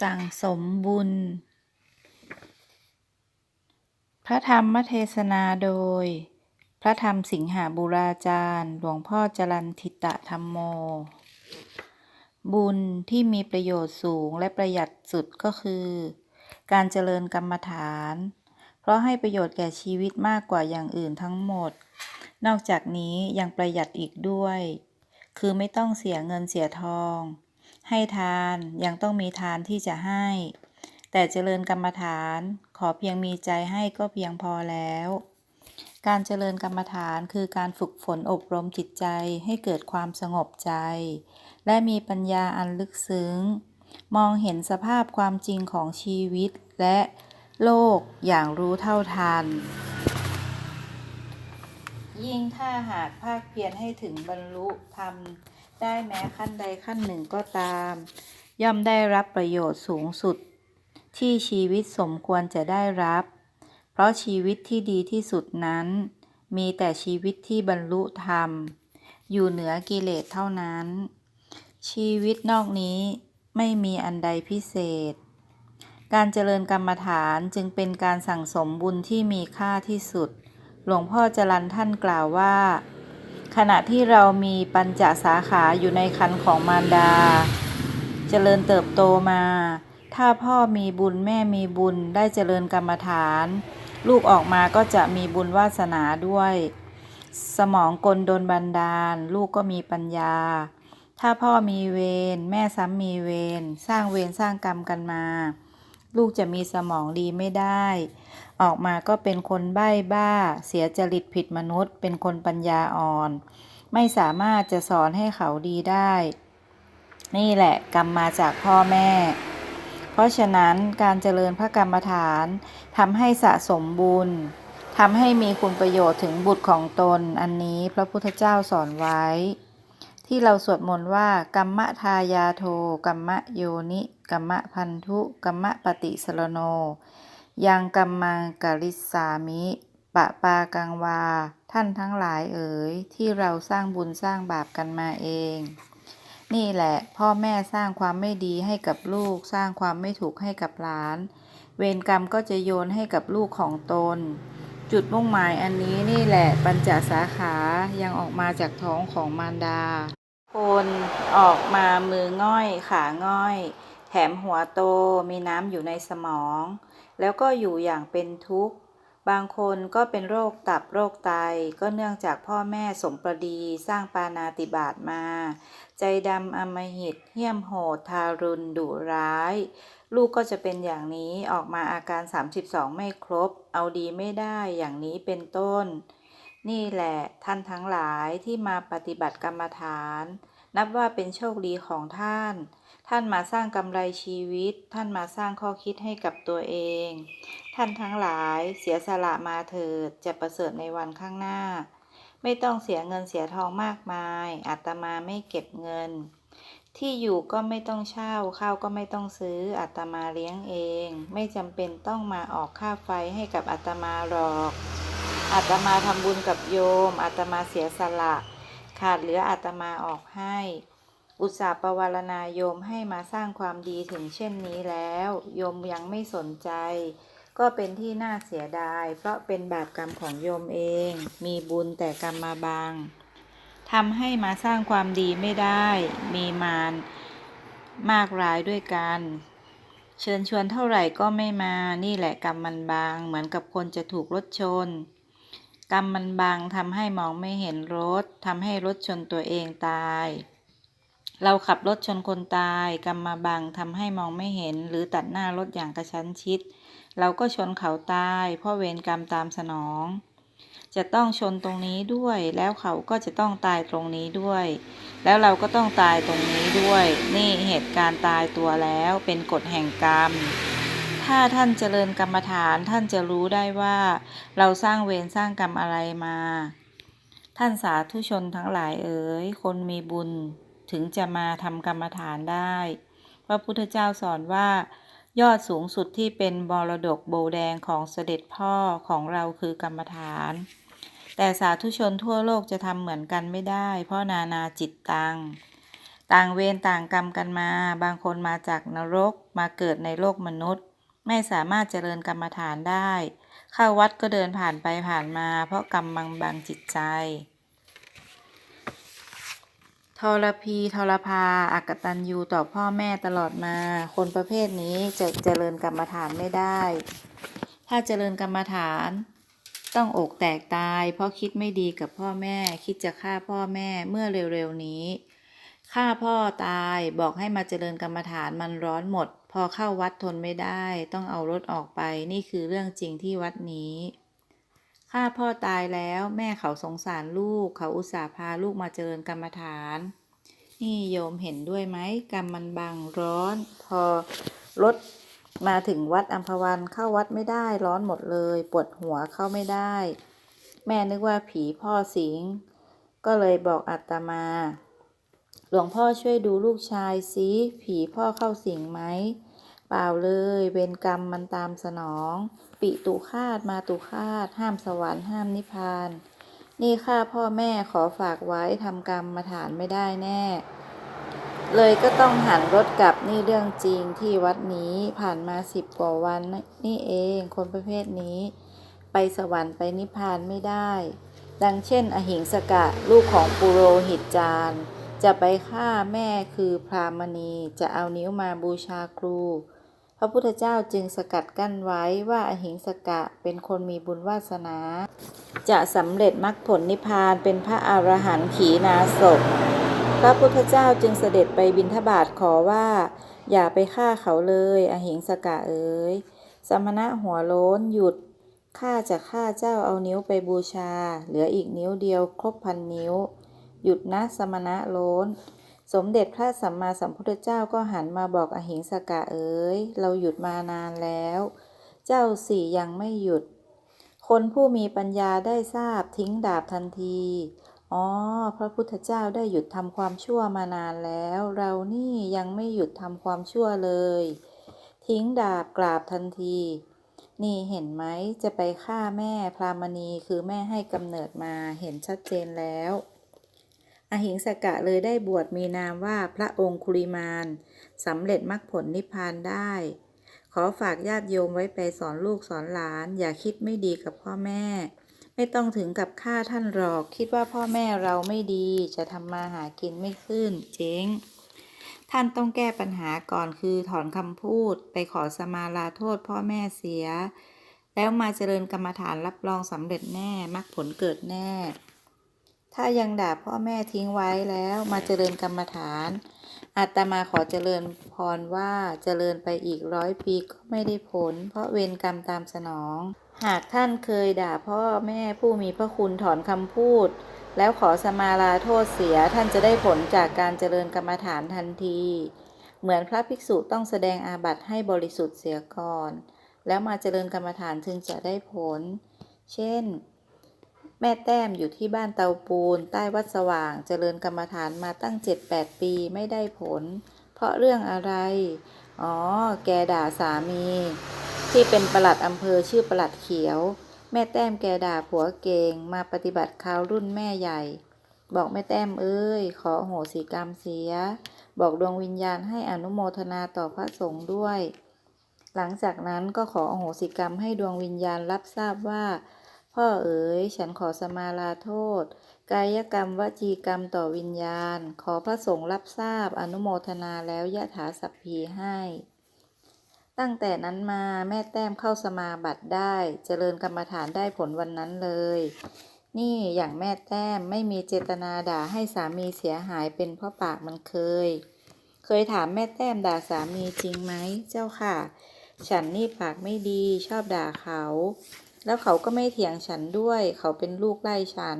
สั่งสมบุญ พระธรรมเทศนาโดย พระธรรมสิงหาบุราจารย์ หลวงพ่อจรันทิตะธรรมโม บุญที่มีประโยชน์สูงและประหยัดสุดก็คือ การเจริญกรรมฐาน เพราะให้ประโยชน์แก่ชีวิตมากกว่าอย่างอื่นทั้งหมด นอกจากนี้ยังประหยัดอีกด้วย คือไม่ต้องเสียเงินเสียทอง ให้ทานยังต้องมีทานที่จะให้ แต่เจริญกรรมฐานขอเพียงมีใจให้ก็เพียงพอแล้ว การเจริญกรรมฐานคือการฝึกฝนอบรมจิตใจให้เกิดความสงบใจ และมีปัญญาอันลึกซึ้ง มองเห็นสภาพความจริงของชีวิตและโลกอย่างรู้เท่าทัน ยิ่งถ้าหากภาคเพียรให้ถึงบรรลุธรรม ได้แม้ขั้นใดขั้นหนึ่งก็ตาม ย่อมได้รับประโยชน์สูงสุด ที่ชีวิตสมควรจะได้รับ เพราะชีวิตที่ดีที่สุดนั้น มีแต่ชีวิตที่บรรลุธรรม อยู่เหนือกิเลสเท่านั้น ชีวิตนอกนี้ไม่มีอันใดพิเศษ การเจริญกรรมฐานจึงเป็นการสั่งสมบุญที่มีค่าที่สุด หลวงพ่อจรันท่านกล่าวว่า ขณะที่เรามีปัญจสาขาอยู่ในคันของมารดา เจริญเติบโตมา ถ้าพ่อมีบุญแม่มีบุญได้เจริญกรรมฐาน ลูกออกมาก็จะมีบุญวาสนาด้วย สมองกลโดนบันดาล ลูกก็มีปัญญา ถ้าพ่อมีเวรแม่ซ้ำมีเวรสร้างเวรสร้างกรรมกันมา ลูกจะมีสมองดีไม่ได้ ออกมาก็เป็นคนใบ้บ้า เสียจริตผิดมนุษย์ เป็นคนปัญญาอ่อน ไม่สามารถจะสอนให้เขาดีได้ นี่แหละกรรมมาจากพ่อแม่ เพราะฉะนั้นการเจริญพระกรรมฐานทำให้สะสมบุญทำให้มีคุณประโยชน์ถึงบุตรของตน อันนี้พระพุทธเจ้าสอนไว้ ที่เราสวดมนต์ว่ากัมมะทายาโทกัมมะโยนิกัมมะพันธุกัมมะปฏิสรโน ยังกัมมังกริสามิปะปากังวา ท่านทั้งหลายเอ๋ยที่เราสร้างบุญสร้างบาปกันมาเอง นี่แหละพ่อแม่สร้างความไม่ดีให้กับลูกสร้างความไม่ถูกให้กับหลาน เวรกรรมก็จะโยนให้กับลูกของตน จุดมุ่งหมายอันนี้นี่แหละปัญจสาขายังออกมาจากท้องของมารดา คนออกมามือง่อยขาง่อย แถมหัวโตมีน้ำอยู่ในสมอง แล้วก็อยู่อย่างเป็นทุกข์ บางคนก็เป็นโรคตับโรคไต ก็เนื่องจากพ่อแม่สมประดีสร้างปานาติบาตมา ใจดำอมหิตเหี้ยมโหดทารุณดุร้าย ลูกก็จะเป็นอย่างนี้ออกมาอาการ 32 ไม่ครบ เอาดีไม่ได้อย่างนี้เป็นต้น นี่แหละท่านทั้งหลายที่มาปฏิบัติกรรมฐาน นับว่าเป็นโชคดีของท่าน ท่านมาสร้างกำไรชีวิต ท่านมาสร้างข้อคิดให้กับตัวเอง ท่านทั้งหลายเสียสละมาเถิดจะประเสริฐในวันข้างหน้า ไม่ต้องเสียเงินเสียทองมากมายอาตมาไม่เก็บเงิน ที่อยู่ก็ไม่ต้องเช่าข้าวก็ไม่ต้องซื้ออาตมาเลี้ยงเอง ไม่จำเป็นต้องมาออกค่าไฟให้กับอาตมาหรอก อาตมาทำบุญกับโยม อาตมาเสียสละ ขาดเหลืออาตมาออกให้ อุตส่าห์ประวารณาโยมให้มาสร้างความดีถึงเช่นนี้แล้ว โยมยังไม่สนใจ ก็เป็นที่น่าเสียดาย เพราะเป็นบาปกรรมของโยมเอง มีบุญแต่กรรมมาบังทำให้มาสร้างความดีไม่ได้ มีมารมากรายด้วยกัน เชิญชวนเท่าไหร่ก็ไม่มา นี่แหละกรรมมันบาง เหมือนกับคนจะถูกรถชน กรรมมันบังทำให้มองไม่เห็นรถทำให้รถชนตัวเองตาย เราขับรถชนคนตาย กรรมมาบังทำให้มองไม่เห็น หรือตัดหน้ารถอย่างกระชั้นชิด เราก็ชนเขาตาย เพราะเวรกรรมตามสนอง จะต้องชนตรงนี้ด้วย แล้วเขาก็จะต้องตายตรงนี้ด้วย แล้วเราก็ต้องตายตรงนี้ด้วย นี่เหตุการณ์ตายตัวแล้วเป็นกฎแห่งกรรม ถ้าท่านเจริญกรรมฐานท่านจะรู้ได้ว่า เราสร้างเวรสร้างกรรมอะไรมา ท่านสาธุชนทั้งหลายเอ๋ยคนมีบุญถึงจะมาทำกรรมฐานได้ พระพุทธเจ้าสอนว่า ยอดสูงสุดที่เป็นบรดกโบแดงของเสด็จพ่อของเราคือกรรมฐาน แต่สาธุชนทั่วโลกจะทำเหมือนกันไม่ได้ เพราะนานาจิตตังต่างเวรต่างกรรมกันมา บางคนมาจากนรกมาเกิดในโลกมนุษย์ ไม่สามารถเจริญกรรมฐานได้ เข้าวัดก็เดินผ่านไปผ่านมา เพราะกรรมบังบังจิตใจทรพีทรพาอักตันยูต่อพ่อแม่ตลอดมา คนประเภทนี้จะเจริญกรรมฐานไม่ได้ ถ้าเจริญกรรมฐาน ต้องอกแตกตาย เพราะคิดไม่ดีกับพ่อแม่ คิดจะฆ่าพ่อแม่เมื่อเร็วๆนี้ฆ่าพ่อตายบอกให้มาเจริญกรรมฐานมันร้อนหมด พอเข้าวัดทนไม่ได้ ต้องเอารถออกไปนี่คือเรื่องจริงที่วัดนี้ฆ่าพ่อตายแล้วแม่เขาสงสารลูกเขาอุตส่าห์พาลูกมาเจริญกรรมฐาน นี่โยมเห็นด้วยไหมกรรมมันบังร้อน พอรถมาถึงวัดอัมพวันเข้าวัดไม่ได้ร้อนหมดเลยปวดหัวเข้าไม่ได้ แม่นึกว่าผีพ่อสิง ก็เลยบอกอาตมา หลวงพ่อช่วยดูลูกชายสิผีพ่อเข้าสิงไหมเปล่าเลยเวรกรรมมันตามสนอง ปิตุคาตมาตุคาตห้ามสวรรค์ห้ามนิพพาน นี่ข้าพ่อแม่ขอฝากไว้ทำกรรมมาฐานไม่ได้แน่ เลยก็ต้องหันรถกลับนี่เรื่องจริงที่วัดนี้ผ่านมาสิบกว่าวันนี่เองคนประเภทนี้ ไปสวรรค์ไปนิพพานไม่ได้ ดังเช่น อหิงสกะลูกของปุโรหิตจารย์ จะไปฆ่าแม่คือพรามณีจะเอานิ้วมาบูชาครู พระพุทธเจ้าจึงสกัดกั้นไว้ว่าอหิงสกะเป็นคนมีบุญวาสนา จะสำเร็จมรรคผลนิพพานเป็นพระอรหันต์ขีนาศพพระพุทธเจ้าจึงเสด็จไปบิณฑบาตขอว่า อย่าไปฆ่าเขาเลยอหิงสกะเอ๋ยสมณะหัวโล้นหยุดข้าจะฆ่าเจ้าเอานิ้วไปบูชา เหลืออีกนิ้วเดียวครบพันนิ้ว หยุดนะสมณะโล้น สมเด็จพระสัมมาสัมพุทธเจ้าก็หันมาบอกอหิงสกะเอ๋ย เราหยุดมานานแล้ว เจ้าสี่ยังไม่หยุด คนผู้มีปัญญาได้ทราบทิ้งดาบทันที อ๋อ พระพุทธเจ้าได้หยุดทำความชั่วมานานแล้ว เรานี่ยังไม่หยุดทำความชั่วเลย ทิ้งดาบกราบทันทีนี่เห็นไหมจะไปฆ่าแม่พรามณีคือแม่ให้กำเนิดมาเห็นชัดเจนแล้ว อหิงสกะเลยได้บวชมีนามว่าพระองคุริมานสำเร็จมรรคผลนิพพานได้ ขอฝากญาติโยมไว้ไปสอนลูกสอนหลาน อย่าคิดไม่ดีกับพ่อแม่ ไม่ต้องถึงกับฆ่าท่านหรอก คิดว่าพ่อแม่เราไม่ดี จะทำมาหากินไม่ขึ้น เจ๊ง ท่านต้องแก้ปัญหาก่อนคือถอนคำพูด ไปขอสมาลาโทษพ่อแม่เสีย แล้วมาเจริญกรรมฐานรับรองสำเร็จแน่มรรคผลเกิดแน่ ถ้ายังด่าพ่อแม่ทิ้งไว้แล้วมาเจริญกรรมฐาน อาตมาขอเจริญพรว่าเจริญไปอีกร้อยปีก็ไม่ได้ผล เพราะเวรกรรมตามสนอง หากท่านเคยด่าพ่อแม่ผู้มีพระคุณถอนคำพูด แล้วขอสมาลาโทษเสียท่านจะได้ผลจากการเจริญกรรมฐานทันที เหมือนพระภิกษุต้องแสดงอาบัติให้บริสุทธิ์เสียก่อน แล้วมาเจริญกรรมฐานจึงจะได้ผล เช่น แม่แต้มอยู่ที่บ้านเตาปูน ใต้วัดสว่างเจริญกรรมฐานมาตั้ง 7-8 ปีไม่ได้ผล เพราะเรื่องอะไร อ๋อ แกด่าสามี ที่เป็นประหลัดอำเภอชื่อประหลัดเขียว แม่แต้มแกด่าผัวเก่งมาปฏิบัติคราวรุ่นแม่ใหญ่ บอกแม่แต้มเอ้ย ขอโหสิกรรมเสีย บอกดวงวิญญาณให้อนุโมทนาต่อพระสงฆ์ด้วย หลังจากนั้นก็ขออโหสิกรรมให้ดวงวิญญาณรับทราบว่า พ่อเอ๋ย ฉันขอสมาลาโทษ กายกรรมวจีกรรมต่อวิญญาณ ขอพระสงฆ์รับทราบอนุโมทนาแล้วยะถาสัพพีให้ ตั้งแต่นั้นมาแม่แต้มเข้าสมาบัติได้ เจริญกรรมฐานได้ผลวันนั้นเลย นี่อย่างแม่แต้มไม่มีเจตนาด่าให้สามีเสียหายเป็นเพราะปากมันเคย เคยถามแม่แต้มด่าสามีจริงไหมเจ้าค่ะ ฉันนี่ปากไม่ดีชอบด่าเขา แล้วเขาก็ไม่เถียงฉันด้วย เขาเป็นลูกไล่ฉัน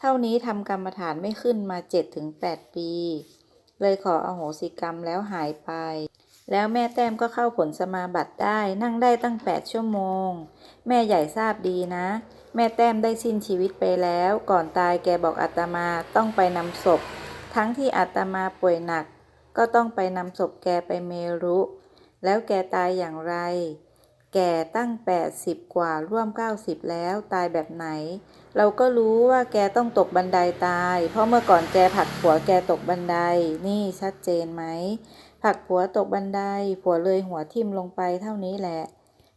เท่านี้ทำกรรมฐานไม่ขึ้นมาเจ็ดถึงแปดปี เลยขออโหสิกรรมแล้วหายไป แล้วแม่แต้มก็เข้าผลสมาบัติได้นั่งได้ตั้งแปดชั่วโมง แม่ใหญ่ทราบดีนะ แม่แต้มได้สิ้นชีวิตไปแล้ว ก่อนตายแกบอกอาตมาต้องไปนำศพ ทั้งที่อาตมาป่วยหนัก ก็ต้องไปนำศพแกไปเมรุ แล้วแกตายอย่างไร แก่ตั้งแปดสิบกว่าร่วมเก้าสิบแล้วตายแบบไหน เราก็รู้ว่าแกต้องตกบันไดตาย เพราะเมื่อก่อนแกผักผัวแกตกบันไดนี่ชัดเจนไหมผักผัวตกบันไดผัวเลยหัวทิ่มลงไปเท่านี้แหละ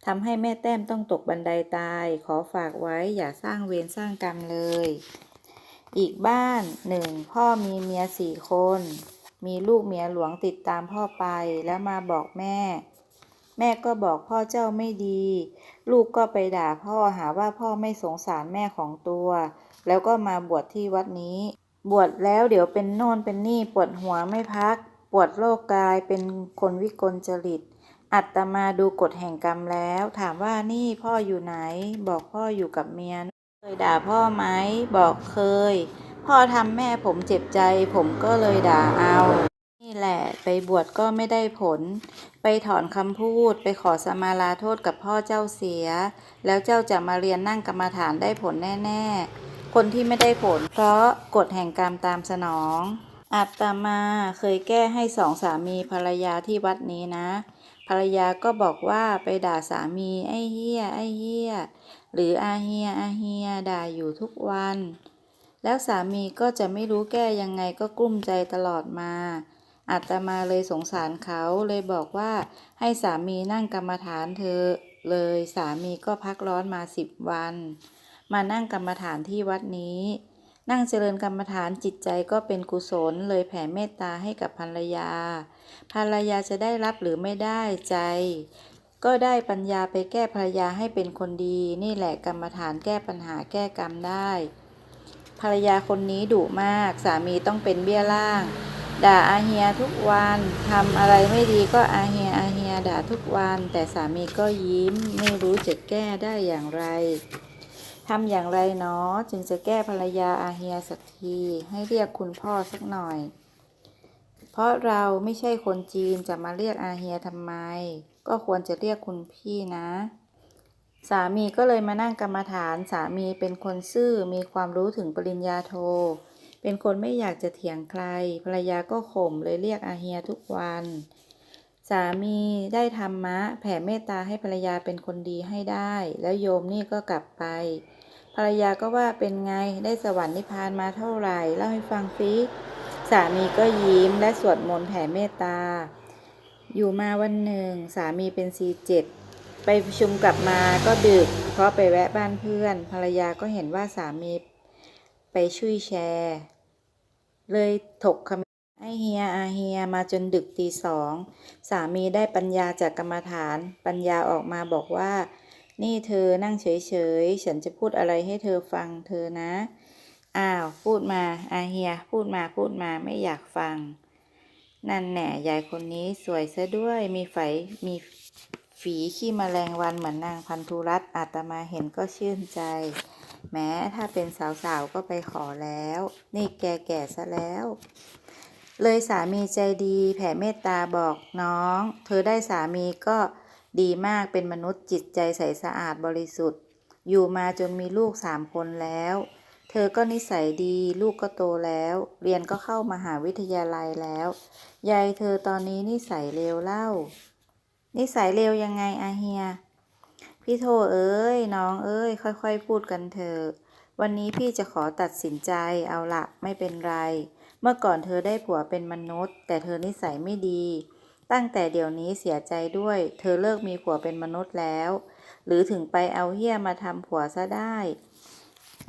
ทำให้แม่แต้มต้องตกบันไดตาย ขอฝากไว้อย่าสร้างเวรสร้างกรรมเลย อีกบ้านหนึ่งพ่อมีเมียสี่คน มีลูกเมียหลวงติดตามพ่อไปแล้วมาบอกแม่ แม่ก็บอกพ่อเจ้าไม่ดี ลูกก็ไปด่าพ่อหาว่าพ่อไม่สงสารแม่ของตัว แล้วก็มาบวชที่วัดนี้ บวชแล้วเดี๋ยวเป็นโน่นเป็นนี่ปวดหัวไม่พัก ปวดโรคกายเป็นคนวิกลจริต อัตมาดูกฎแห่งกรรมแล้ว ถามว่านี่พ่ออยู่ไหน บอกพ่ออยู่กับเมียเคยด่าพ่อไหมบอกเคย พ่อทำแม่ผมเจ็บใจ ผมก็เลยด่าเอา นี่แหละไปบวชก็ไม่ได้ผล ไปถอนคำพูดไปขอสมาลาโทษกับพ่อเจ้าเสีย แล้วเจ้าจะมาเรียนนั่งกรรมฐานได้ผลแน่ ๆ คนที่ไม่ได้ผล เพราะกฎแห่งกรรมตามสนองอาตมาเคยแก้ให้สองสามีภรรยาที่วัดนี้นะ ภรรยาก็บอกว่าไปด่าสามีไอ้เฮียไอ้เฮียหรืออาเฮียอาเฮียด่าอยู่ทุกวัน แล้วสามีก็จะไม่รู้แก้ยังไงก็กลุ้มใจตลอดมา อาตมาเลยสงสารเขาเลยบอกว่าให้สามีนั่งกรรมฐานเธอเลยสามีก็พักร้อนมาสิบวัน มานั่งกรรมฐานที่วัดนี้ นั่งเจริญกรรมฐานจิตใจก็เป็นกุศลเลยแผ่เมตตาให้กับภรรยา ภรรยาจะได้รับหรือไม่ได้ใจ ก็ได้ปัญญาไปแก้ภรรยาให้เป็นคนดี นี่แหละกรรมฐานแก้ปัญหาแก้กรรมได้ ภรรยาคนนี้ดุมาก สามีต้องเป็นเบี้ยล่าง ด่าอาเฮียทุกวันทำอะไรไม่ดีก็อาเฮียอาเฮียด่าทุกวัน แต่สามีก็ยิ้มไม่รู้จะแก้ได้อย่างไรทำอย่างไรเนาะจึงจะแก้ภรรยาอาเฮียสักทีให้เรียกคุณพ่อสักหน่อย เพราะเราไม่ใช่คนจีนจะมาเรียกอาเฮียทำไม ก็ควรจะเรียกคุณพี่นะ สามีก็เลยมานั่งกรรมฐาน สามีเป็นคนซื่อมีความรู้ถึงปริญญาโท เป็นคนไม่อยากจะเถียงใคร ภรรยาก็ข่มเลยเรียกอาเฮียทุกวัน สามีได้ธรรมะ แผ่เมตตาให้ภรรยาเป็นคนดีให้ได้ แล้วโยมนี่ก็กลับไป ภรรยาก็ว่าเป็นไงได้สวรรค์นิพพานมาเท่าไหร่เล่าให้ฟังซิสามีก็ยิ้มและสวดมนต์แผ่เมตตา อยู่มาวันหนึ่ง สามีเป็นซีเจ็ด ไปประชุมกลับมาก็ดึก เพราะไปแวะบ้านเพื่อน ภรรยาก็เห็นว่าสามีไปช่วยแชร์ เลยถกคำไอเฮียอาเฮียมาจนดึกตีสอง สามีได้ปัญญาจากกรรมฐาน ปัญญาออกมาบอกว่า นี่เธอนั่งเฉยๆ ฉันจะพูดอะไรให้เธอฟังเธอนะ อ้าว พูดมาอาเฮีย พูดมาพูดมาไม่อยากฟัง นั่นแหน่ยายคนนี้สวยซะด้วยมีไฝมี ฝีขี้แมลงวันเหมือนนางพันธุรัตน์อาตมาเห็นก็ชื่นใจ แม้ถ้าเป็นสาวๆก็ไปขอแล้ว นี่แกแก่ซะแล้ว เลยสามีใจดีแผ่เมตตาบอกน้อง เธอได้สามีก็ดีมากเป็นมนุษย์จิตใจใสสะอาดบริสุทธิ์ อยู่มาจนมีลูกสามคนแล้ว เธอก็นิสัยดีลูกก็โตแล้ว เรียนก็เข้ามหาวิทยาลัยแล้ว ยายเธอตอนนี้นิสัยเลวเล่า นิสัยเลวยังไงอาเฮีย พี่โทเอ้ยน้องเอ้ย ค่อยๆ พูดกันเถอะวันนี้พี่จะขอตัดสินใจเอาละไม่เป็นไร เมื่อก่อนเธอได้ผัวเป็นมนุษย์ แต่เธอนิสัยไม่ดี ตั้งแต่เดี๋ยวนี้เสียใจด้วย เธอเลิกมีผัวเป็นมนุษย์แล้ว หรือถึงไปเอาเฮี้ยมาทำผัวซะได้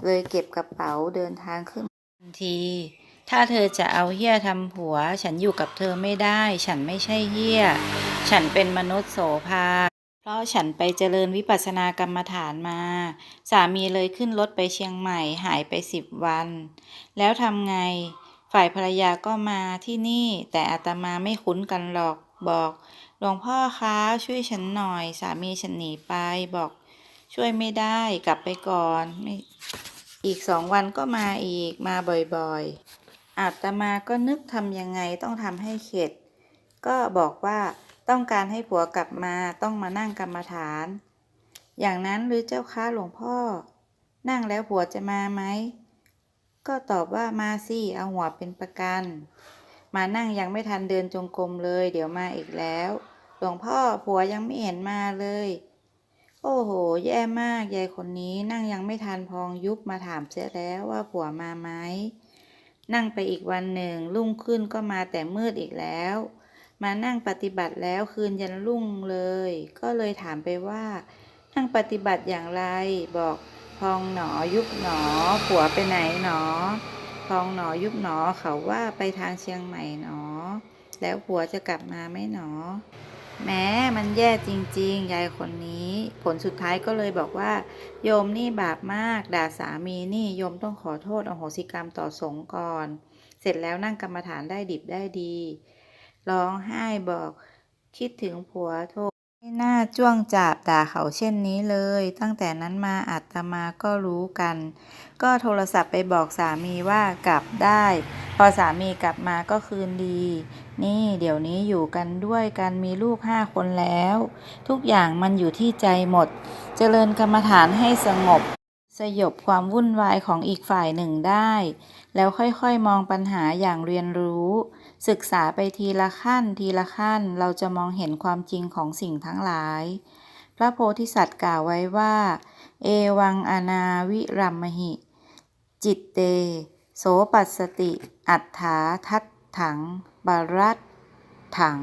เลยเก็บกระเป๋าเดินทางขึ้นทันที ถ้าเธอจะเอาเฮี้ยทำผัว ฉันอยู่กับเธอไม่ได้ ฉันไม่ใช่เฮี้ยฉันเป็นมนุษย์โสภา เพราะฉันไปเจริญวิปัสสนากรรมฐานมา สามีเลยขึ้นรถไปเชียงใหม่หายไปสิบวัน แล้วทำไง ฝ่ายภรรยาก็มาที่นี่ แต่อาตมาไม่คุ้นกันหรอก บอกหลวงพ่อคะช่วยฉันหน่อย สามีฉันหนีไปบอก ช่วยไม่ได้กลับไปก่อนไม่อีกสองวันก็มาอีกมาบ่อยๆ อาตมาก็นึกทำยังไงต้องทำให้เข็ด ก็บอกว่า ต้องการให้ผัวกลับมาต้องมานั่งกรรมฐาน อย่างนั้นหรือเจ้าคะหลวงพ่อ นั่งแล้วผัวจะมาไหม ก็ตอบว่ามาสิเอาหัวเป็นประกัน มานั่งยังไม่ทันเดินจงกรมเลย เดี๋ยวมาอีกแล้ว หลวงพ่อผัวยังไม่เห็นมาเลย โอ้โห แย่มากยายคนนี้นั่งยังไม่ทันพองยุบมาถามเสียแล้วว่าผัวมาไหมนั่งไปอีกวันหนึ่งรุ่งขึ้นก็มาแต่มืดอีกแล้ว มานั่งปฏิบัติแล้วคืนยันรุ่งเลย ก็เลยถามไปว่า นั่งปฏิบัติอย่างไร บอกพองหนอยุบหนอ ผัวไปไหนหนอ พองหนอยุบหนอเขาว่าไปทางเชียงใหม่หนอ แล้วผัวจะกลับมาไหมหนอ แม้มันแย่จริงๆ ยายคนนี้ ผลสุดท้ายก็เลยบอกว่า โยมนี่บาปมากด่าสามีนี่โยมต้องขอโทษอโหสิกรรมต่อสงก่อน เสร็จแล้วนั่งกรรมฐานได้ดิบได้ดี ร้องไห้บอกคิดถึงผัวโทษไม่น่าจ้วงจาบด่าเขาเช่นนี้เลย ตั้งแต่นั้นมาอาตมาก็รู้กัน ก็โทรศัพท์ไปบอกสามีว่ากลับได้ พอสามีกลับมาก็คืนดี นี่เดี๋ยวนี้อยู่กันด้วยกันมีลูกห้าคนแล้ว ทุกอย่างมันอยู่ที่ใจหมด เจริญกรรมฐานให้สงบ สยบความวุ่นวายของอีกฝ่ายหนึ่งได้ แล้วค่อยๆ มองปัญหาอย่างเรียนรู้ ศึกษาไปทีละขั้นทีละขั้น เราจะมองเห็นความจริงของสิ่งทั้งหลาย พระโพธิสัตว์กล่าวไว้ว่า เอวังอนาวิรัมมหิ จิตเต โสปัสติ อัฏฐาทัตถัง บารัตถัง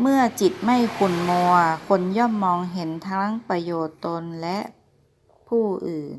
เมื่อจิตไม่ขุนมัว คนย่อมมองเห็นทั้งประโยชน์ตนและ ผู้อื่น